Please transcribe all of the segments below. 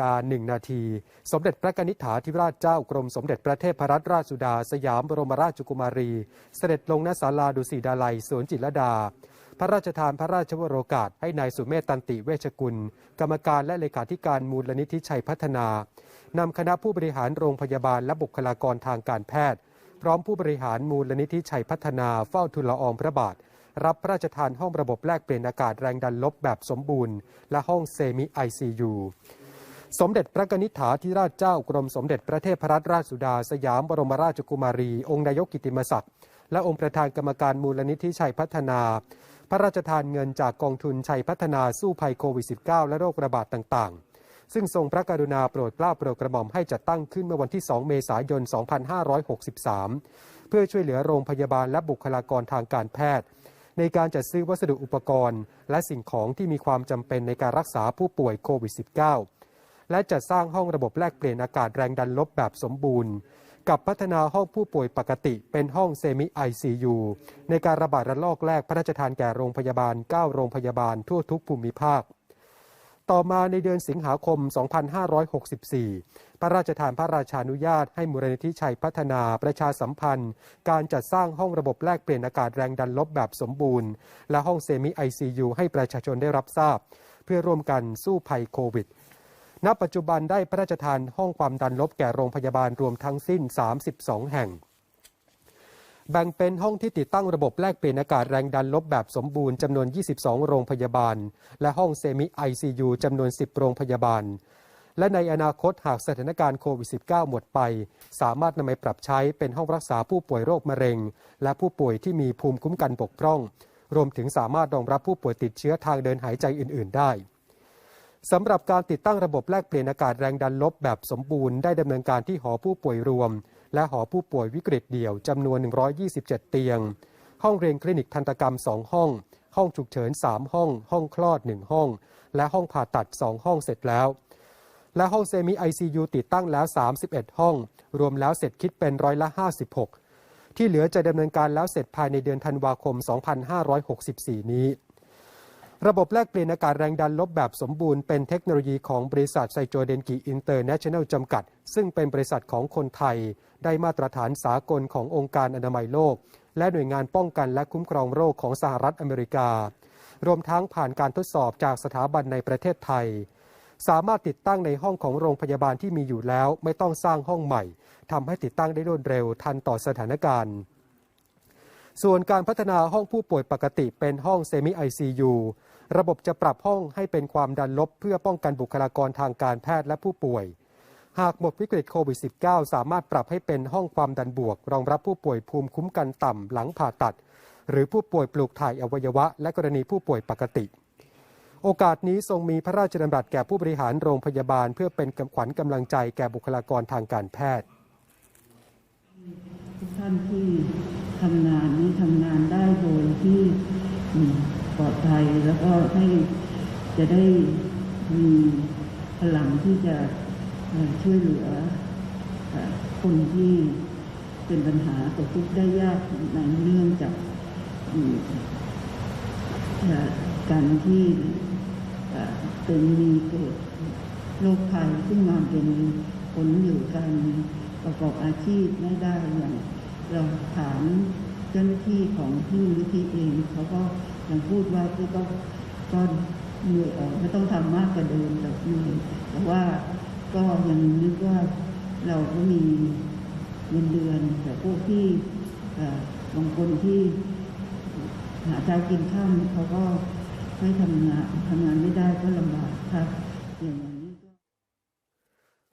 กาหนึ่งนาที สมเด็จพระกนิษฐาธิราชเจ้ากรมสมเด็จพระเทพรัตนราชสุดา สยามบรมราชกุมารี เสด็จลงณศาลาดุสิดาลัยสวนจิตรดา พระราชทานพระราชวโรกาส ให้นายสุเมธตันติเวชกุล กรรมการและเลขาธิการมูลนิธิชัยพัฒนานำคณะผู้บริหารโรงพยาบาลและบุคลากรทางการแพทย์ พร้อมผู้บริหารมูลนิธิชัยพัฒนาเฝ้าทุลอองพระบาทรับพระราชทานห้องระบบแลกเปลี่ยนอากาศแรงดันลบแบบสมบูรณ์ และห้องเซมิไอซียู สมเด็จพระกนิษฐาธิราชเจ้ากรมสมเด็จพระเทพรัตนราชสุดา สยามบรมราชกุมารี องค์นายกกิติมศักดิ์และองค์ประธานกรรมการมูลนิธิชัยพัฒนา พระราชทานเงินจากกองทุนชัยพัฒนาสู้ภัยโควิด -19 และโรคระบาดต่างๆ ซึ่งทรงพระกรุณาโปรดเกล้าโปรดกระหม่อมให้จัดตั้งขึ้นเมื่อวันที่ 2 เมษายน 2563 เพื่อช่วยเหลือโรงพยาบาลและบุคลากรทางการแพทย์ ในการจัดซื้อวัสดุอุปกรณ์ และสิ่งของที่มีความจำเป็นในการรักษาผู้ป่วยโควิด -19 และจัดสร้างห้องระบบแลกเปลี่ยนอากาศแรงดันลบแบบสมบูรณ์ กับพัฒนาห้องผู้ป่วยปกติเป็นห้องเซมิไอซียูในการระบาดระลอกแรกพระราชทานแก่โรงพยาบาล 9 โรงพยาบาลทั่วทุกภูมิภาค ต่อมาในเดือนสิงหาคม 2564 พระราชทานพระราชานุญาตให้มูลนิธิชัยพัฒนาประชาสัมพันธ์ การจัดสร้างห้องระบบแลกเปลี่ยนอากาศแรงดันลบแบบสมบูรณ์ และห้องเซมิไอซียูให้ประชาชนได้รับทราบ เพื่อร่วมกันสู้ภัยโควิด ณปัจจุบันได้พระราชทานห้องความดันลบแก่โรงพยาบาลรวมทั้งสิ้น 32 แห่ง แบ่งเป็นห้องที่ติดตั้งระบบแลกเปลี่ยนอากาศแรงดันลบแบบสมบูรณ์จำนวน 22 โรงพยาบาล และห้องเซมิไอซียูจำนวน 10 โรงพยาบาล และในอนาคตหากสถานการณ์โควิด -19 หมดไป สามารถนำไปปรับใช้เป็นห้องรักษาผู้ป่วยโรคมะเร็ง และผู้ป่วยที่มีภูมิคุ้มกันบกพร่อง รวมถึงสามารถรองรับผู้ป่วยติดเชื้อทางเดินหายใจอื่น ๆ ได้ สำหรับการติดตั้งระบบแลกเปลี่ยนอากาศแรงดันลบแบบสมบูรณ์ได้ดำเนินการที่หอผู้ป่วยรวม และหอผู้ป่วยวิกฤตเดี่ยวจำนวน 127 เตียง ห้องเรียนคลินิกทันตกรรม 2 ห้อง ห้องฉุกเฉิน 3 ห้อง ห้องคลอด 1 ห้อง และห้องผ่าตัด 2 ห้องเสร็จแล้ว และห้องเซมิ ICU ติดตั้งแล้ว 31 ห้อง รวมแล้วเสร็จคิดเป็นร้อยละ 56 ที่เหลือจะดำเนินการแล้วเสร็จภายในเดือนธันวาคม 2564 นี้ ระบบแลกเปลี่ยนอากาศแรงดันลบแบบสมบูรณ์เป็นเทคโนโลยีของบริษัทไซโจเดนกิอินเตอร์เนชั่นแนลจำกัด ซึ่งเป็นบริษัทของคนไทย ได้มาตรฐานสากลขององค์การอนามัยโลก และหน่วยงานป้องกันและคุ้มครองโรคของสหรัฐอเมริกา รวมทั้งผ่านการทดสอบจากสถาบันในประเทศไทย สามารถติดตั้งในห้องของโรงพยาบาลที่มีอยู่แล้ว ไม่ต้องสร้างห้องใหม่ทำให้ติดตั้งได้รวดเร็วทันต่อสถานการณ์ ส่วนการพัฒนาห้องผู้ป่วยปกติเป็นห้องเซมิไอซียู ระบบจะปรับห้องให้เป็นความดันลบ เพื่อป้องกันบุคลากรทางการแพทย์และผู้ป่วย หากหมดวิกฤตโควิด -19 สามารถปรับให้เป็นห้องความดันบวก รองรับผู้ป่วยภูมิคุ้มกันต่ำหลังผ่าตัด หรือผู้ป่วยปลูกถ่ายอวัยวะ และกรณีผู้ป่วยปกติ โอกาสนี้ทรงมีพระราชดำรัสแก่ผู้บริหารโรงพยาบาล เพื่อเป็นขวัญกำลังใจแก่บุคลากรทางการแพทย์ทุกท่านที่ทำงานนี้ทำงานได้โดยที่ ปลอดภัยแล้วก็ให้จะได้มีพลังที่จะช่วยเหลือคนที่เป็นปัญหาตกทุกข์ได้ยากในเรื่องจากการที่เอ่อเป็นมีเกิดโรคภัยซึ่งมาเป็นผลอยู่การประกอบอาชีพไม่ได้อย่างเราถามเจ้าหน้าที่ของที่มูลนิธิเองเขาก็ ยังพูดว่าพี่ก็ก็เหนื่อยออกไม่ต้องทำมากกว่าเดิมแต่เหนื่อยแต่ว่าก็ยังนึกว่าเราก็มีเงินเดือน แต่พวกที่บางคนที่หาเช้ากินข้ามเขาก็ไม่ทำงานทำงานไม่ได้ก็ลำบากครับอย่างนี้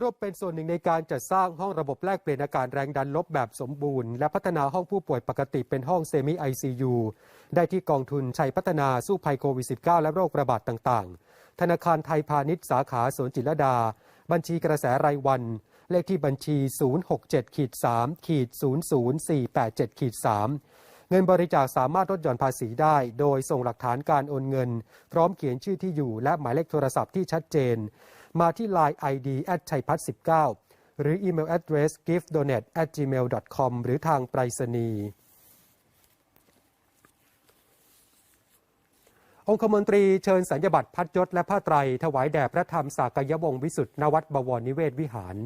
ร่วมเป็นส่วนหนึ่งในการจัดสร้างห้องระบบแลกเปลี่ยนอากาศแรงดันลบแบบสมบูรณ์ และพัฒนาห้องผู้ป่วยปกติเป็นห้องเซมิไอซียูได้ที่กองทุนชัยพัฒนาสู้ภัยโควิด -19 และโรคระบาดต่างๆ ธนาคารไทยพาณิชย์สาขาสวนจิตรดา บัญชีกระแสรายวัน เลขที่บัญชี 067 เงินบริจาคสามารถลดหย่อนภาษีได้ โดยส่งหลักฐานการโอนเงิน พร้อมเขียนชื่อที่อยู่และหมายเลขโทรศัพท์ที่ชัดเจน มาที่ Line ID at ชัยพัฒน์19 หรืออีเมล address giftdonate@gmail.com หรือทางไปรษณีย์องคมนตรีเชิญสัญญบัตรพัดยศและผ้าไตรถวายแด่พระธรรมสากยวงศ์วิสุทธินวัดบวรนิเวศวิหาร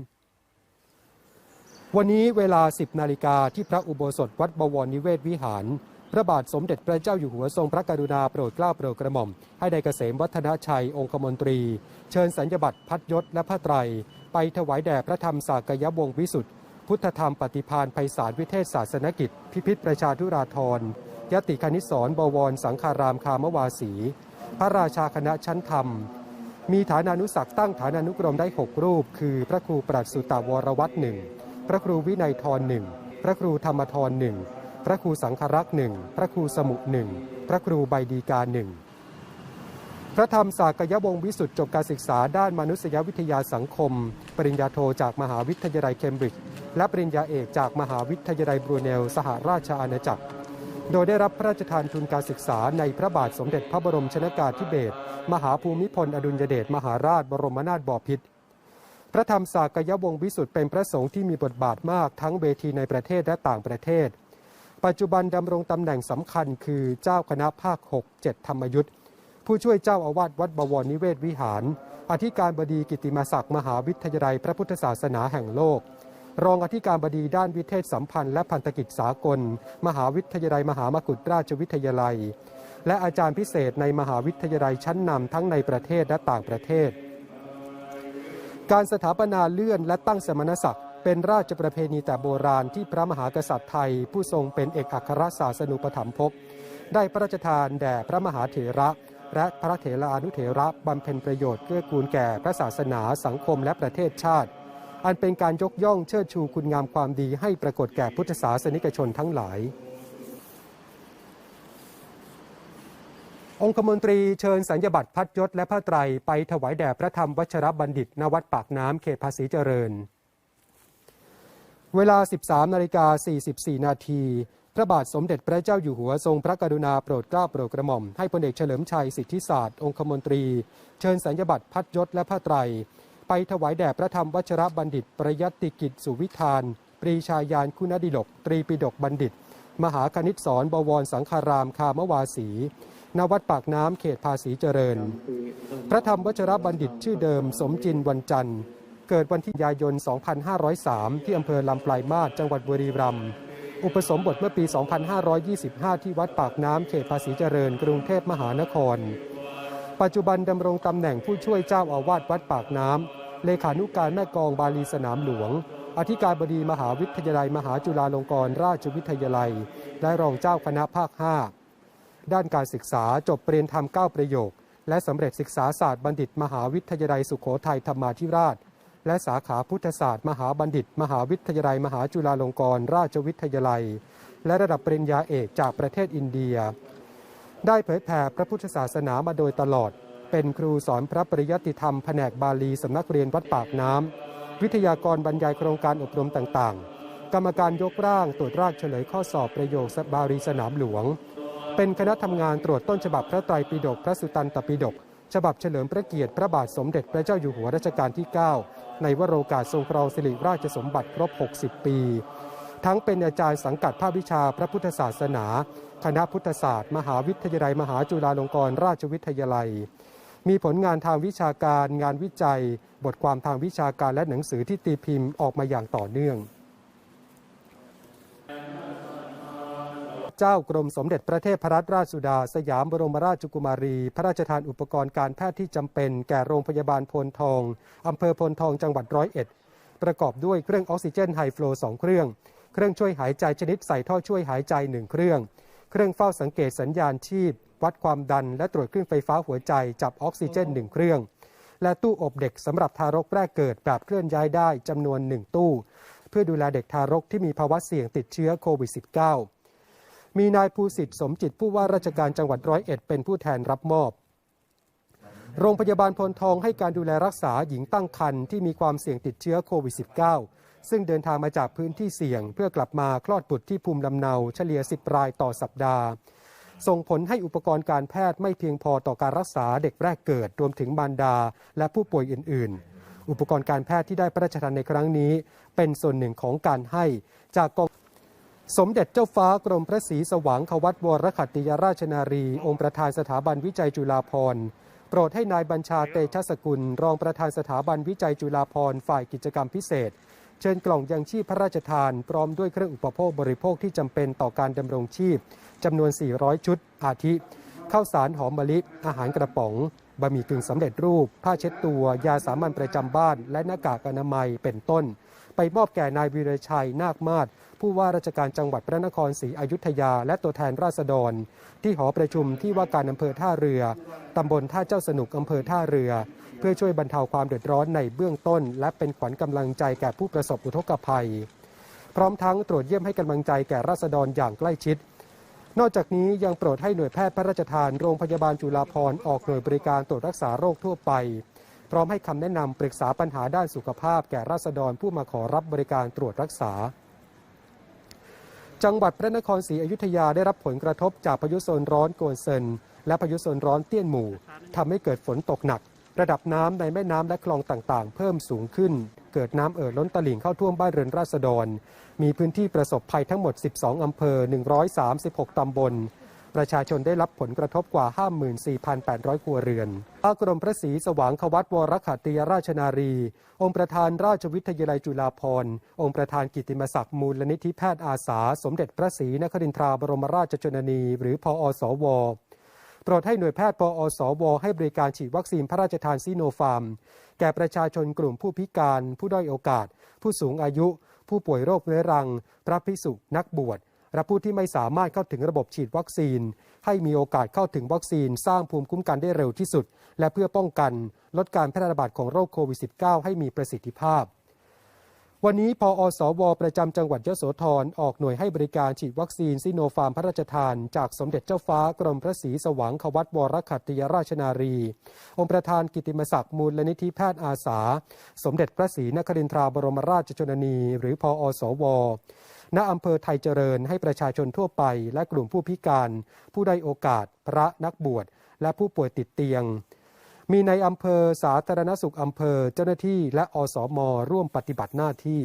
วันนี้เวลา 10 นาฬิกาที่พระอุโบสถวัดบวรนิเวศวิหาร พระบาทสมเด็จพระเจ้าอยู่หัวทรงพระกรุณาโปรดเกล้าโปรดกระหม่อม ให้ได้เกษมวัฒนชัยองคมนตรี เชิญสัญญบัตรพัดยศและผ้าไตร ไปถวายแด่พระธรรมสากยวงวิสุทธิพุทธธรรมปฏิพานไพศาลวิเทศศาสนกิจ พิพิธประชาธุราธรยติคณิสรบวร สังฆารามคามวาสี พระราชาคณะชั้นธรรม มีฐานานุศักตั้งฐานานุกรมได้ 6 รูป คือพระครูปรัชสุตาวรวัตรหนึ่ง พระครูวินัยทรหนึ่งพระครูธรรมทรหนึ่งพระครูสังฆรักษ์หนึ่งพระครูสมุหนึ่งพระครูใบดีกาหนึ่งพระธรรมสากยวงศ์วิสุทธิจบการศึกษาด้านมนุษยวิทยาสังคม ปริญญาโทจากมหาวิทยาลัยเคมบริดจ์และปริญญาเอกจากมหาวิทยาลัยบรูเนลสหราชอาณาจักร โดยได้รับพระราชทานทุนการศึกษาในพระบาทสมเด็จพระบรมชนากาธิเบศรมหาภูมิพลอดุลยเดชมหาราชบรมนาถบพิตร ระธรรมสากยวงศ์วิสุทธ์เป็นพระสงฆ์ที่มีบทบาทมากทั้งเวทีในประเทศและต่างประเทศ ปัจจุบันดำรงตำแหน่งสำคัญคือเจ้าคณะภาค 6 7 ธรรมยุทธ์ผู้ช่วยเจ้าอาวาสวัดบวรนิเวศวิหาร อธิการบดีกิติมาศักดิ์มหาวิทยาลัยพระพุทธศาสนาแห่งโลก รองอธิการบดีด้านวิเทศสัมพันธ์และพันธกิจสากล มหาวิทยาลัยมหามกุฏราชวิทยาลัย และอาจารย์พิเศษในมหาวิทยาลัยชั้นนำทั้งในประเทศและต่างประเทศ การสถาปนาเลื่อนและตั้งสมณศักดิ์เป็นราชประเพณีแต่โบราณที่พระมหากษัตริย์ไทย ผู้ทรงเป็นเอกอัครศาสนูปถัมภกได้พระราชทานแด่พระมหาเถระ และพระเถรานุเถระบำเพ็ญประโยชน์เกื้อกูลแก่พระศาสนาสังคมและประเทศชาติ อันเป็นการยกย่องเชิดชูคุณงามความดีให้ปรากฏแก่พุทธศาสนิกชนทั้งหลาย องคมนตรีเชิญสัญญบัตรพัดยศและผ้าไตรไปถวายแด่พระธรรมวัชรบัณฑิตณวัดปากน้ำเขตภาษีเจริญ เวลา 13นาฬิกา44 นาทีพระบาทสมเด็จพระเจ้าอยู่หัวทรงพระกรุณาโปรดเกล้าโปรดกระหม่อมให้พลเอกเฉลิมชัยสิทธิศาสตร์องคมนตรี เชิญสัญญบัตรพัดยศและผ้าไตร ไปถวายแด่พระธรรมวัชรบัณฑิต ประยัติกิจสุวิธาน ปรีชายานคุณดิลก ตรีปิฎกบัณฑิต มหาคณิตสอนบวรสังฆารามคามวาสี ณวัดปากน้ำเขตภาษีเจริญ พระธรรมวชรบัณฑิตชื่อเดิมสมจินวันจันทร์เกิดวันที่ยายน 2503 ที่อำเภอลำปลายมาศจังหวัดบุรีรัมย์อุปสมบทเมื่อปี 2525 ที่วัดปากน้ำเขตภาษีเจริญ กรุงเทพมหานคร ปัจจุบันดำรงตำแหน่งผู้ช่วยเจ้าอาวาสวัดปากน้ำเลขานุการแม่กองบาลีสนามหลวง อธิการบดีมหาวิทยาลัย มหาจุฬาลงกรณราชวิทยาลัย และรองเจ้าคณะภาค 5 ด้านการศึกษาจบปริญญาธรรม9ประโยค และสำเร็จศึกษาศาสตร์บัณฑิต มหาวิทยาลัยสุโขทัยธรรมาธิราช และสาขาพุทธศาสตร์ มหาบัณฑิต มหาวิทยาลัย มหาจุฬาลงกรณราชวิทยาลัย และระดับปริญญาเอกจากประเทศอินเดีย ได้เผยแผ่พระพุทธศาสนามาโดยตลอด เป็นครูสอนพระปริยัติธรรมแผนกบาลีสำนักเรียนวัดปากน้ำวิทยากรบรรยายโครงการอบรมต่างๆ กรรมการยกร่างตรวจรางเฉลยข้อสอบประโยคบาลีสนามหลวง เป็นคณะทำงานตรวจต้นฉบับพระไตรปิฎกพระสุตันตปิฎกฉบับเฉลิมพระเกียรติพระบาทสมเด็จพระเจ้าอยู่หัวรัชกาลที่ 9 ในวโรกาสทรงครองสิริราชสมบัติครบ 60 ปี ทั้งเป็นอาจารย์สังกัดภาควิชาพระพุทธศาสนา คณะพุทธศาสตร์ มหาวิทยาลัย มหาจุฬาลงกรณราชวิทยาลัย มีผลงานทางวิชาการ งานวิจัย บทความทางวิชาการและหนังสือที่ตีพิมพ์ออกมาอย่างต่อเนื่อง เจ้ากรมสมเด็จพระเทพรัตนราชสุดา สยามบรมราชกุมารี พระราชทานอุปกรณ์การแพทย์ที่จำเป็นแก่โรงพยาบาลพลทองอำเภอพลทองจังหวัดร้อยเอ็ดประกอบด้วยเครื่องออกซิเจนไฮฟลู2เครื่อง เครื่องช่วยหายใจชนิดใส่ท่อช่วยหายใจ1เครื่อง เครื่องเฝ้าสังเกตสัญญาณชีพ วัดความดัน และตรวจคลื่นไฟฟ้าหัวใจจับออกซิเจน1เครื่อง และตู้อบเด็กสำหรับทารกแรกเกิดแบบเคลื่อนย้ายได้จำนวน1ตู้ เพื่อดูแลเด็กทารกที่มีภาวะเสี่ยงติดเชื้อโควิด -19 มีนายภูสิทธิ์สมจิตผู้ว่าราชการจังหวัดร้อยเอ็ดเป็นผู้แทนรับมอบ โรงพยาบาลพลทองให้การดูแลรักษาหญิงตั้งครรภ์ที่มีความเสี่ยงติดเชื้อโควิด -19 ซึ่งเดินทางมาจากพื้นที่เสี่ยง เพื่อกลับมาคลอดบุตรที่ภูมิลำเนาเฉลี่ย 10 รายต่อสัปดาห์ ส่งผลให้อุปกรณ์การแพทย์ไม่เพียงพอต่อการรักษาเด็กแรกเกิดรวมถึงมารดา และผู้ป่วยอื่น ๆอุปกรณ์การแพทย์ที่ได้พระราชทานในครั้งนี้ เป็นส่วนหนึ่งของการให้จากกอง สมเด็จเจ้าฟ้ากรมพระศรีสว่างควัตวรขัตติยราชนารี องค์ประธานสถาบันวิจัยจุฬาภรณ์โปรดให้นายบัญชาเตชะสกุล รองประธานสถาบันวิจัยจุฬาภรณ์ฝ่ายกิจกรรมพิเศษ เชิญกล่องยังชีพพระราชทานพร้อมด้วยเครื่องอุปโภคบริโภคที่จำเป็นต่อการดำรงชีพจำนวน 400 ชุด อาทิ ข้าวสารหอมมะลิ อาหารกระป๋อง บะหมี่กึ่งสำเร็จรูป ผ้าเช็ดตัว ยาสามัญประจำบ้าน และหน้ากากอนามัยเป็นต้น ไปมอบแก่นายวีรชัยนาคมาศผู้ว่าราชการจังหวัดพระนครศรีอยุธยา และตัวแทนราษฎร ที่หอประชุมที่ว่าการอำเภอท่าเรือ ตำบลท่าเจ้าสนุกอำเภอท่าเรือ เพื่อช่วยบรรเทาความเดือดร้อนในเบื้องต้น และเป็นขวัญกำลังใจแก่ผู้ประสบอุทกภัย พร้อมทั้งตรวจเยี่ยมให้กำลังใจแก่ราษฎรอย่างใกล้ชิด นอกจากนี้ยังโปรดให้หน่วยแพทย์พระราชทานโรงพยาบาลจุฬาภรณ์ออกหน่วยบริการตรวจรักษาโรคทั่วไป พร้อมให้คำแนะนำปรึกษาปัญหาด้านสุขภาพแก่ราษฎรผู้มาขอรับบริการตรวจรักษา จังหวัดพระนครศรีอยุธยาได้รับผลกระทบจากพายุโซนร้อนโกนเซินและพายุโซนร้อนเตี้ยนหมู่ทำให้เกิดฝนตกหนัก ระดับน้ำในแม่น้ำและคลองต่างๆ เพิ่มสูงขึ้น เกิดน้ำเอ่อล้นตลิ่งเข้าท่วมบ้านเรือนราษฎร มีพื้นที่ประสบภัยทั้งหมด 12 อำเภอ 136 ตำบล ประชาชนได้รับผลกระทบกว่า 54,800 ครัวเรือนพระกรมพระศรีสว่างควัตวรขัตติยราชนารี องค์ประธานราชวิทยาลัยจุฬาภรณ์ องค์ประธานกิตติมศักดิ์มูลนิธิแพทย์อาสา สมเด็จพระศรีนครินทราบรมราชชนนี หรือพออสว โปรดให้หน่วยแพทย์ปอสวให้บริการฉีดวัคซีนพระราชทานซีโนฟาร์ม แก่ประชาชนกลุ่มผู้พิการ ผู้ด้อยโอกาส ผู้สูงอายุ ผู้ป่วยโรคเรื้อรัง พระภิกษุนักบวชและผู้ที่ไม่สามารถเข้าถึงระบบฉีดวัคซีน ให้มีโอกาสเข้าถึงวัคซีนสร้างภูมิคุ้มกันได้เร็วที่สุด และเพื่อป้องกัน ลดการแพร่ระบาดของโรคโควิด -19 ให้มีประสิทธิภาพ วันนี้พออสว ประจำจังหวัดยโสธรออกหน่วยให้บริการฉีดวัคซีนซิโนฟาร์มพระราชทาน จากสมเด็จเจ้าฟ้ากรมพระศรีสว่างควัตวรขัตติยราชนารี องค์ประธานกิตติมศักดิ์มูลนิธิแพทย์อาสา สมเด็จพระศรีนครินทราบรมราชชนนี หรือพออสวณอำเภอไทยเจริญให้ประชาชนทั่วไป และกลุ่มผู้พิการ ผู้ได้โอกาส พระนักบวช และผู้ป่วยติดเตียง มีในอำเภอสาธารณสุขอำเภอเจ้าหน้าที่และอสมร่วมปฏิบัติหน้าที่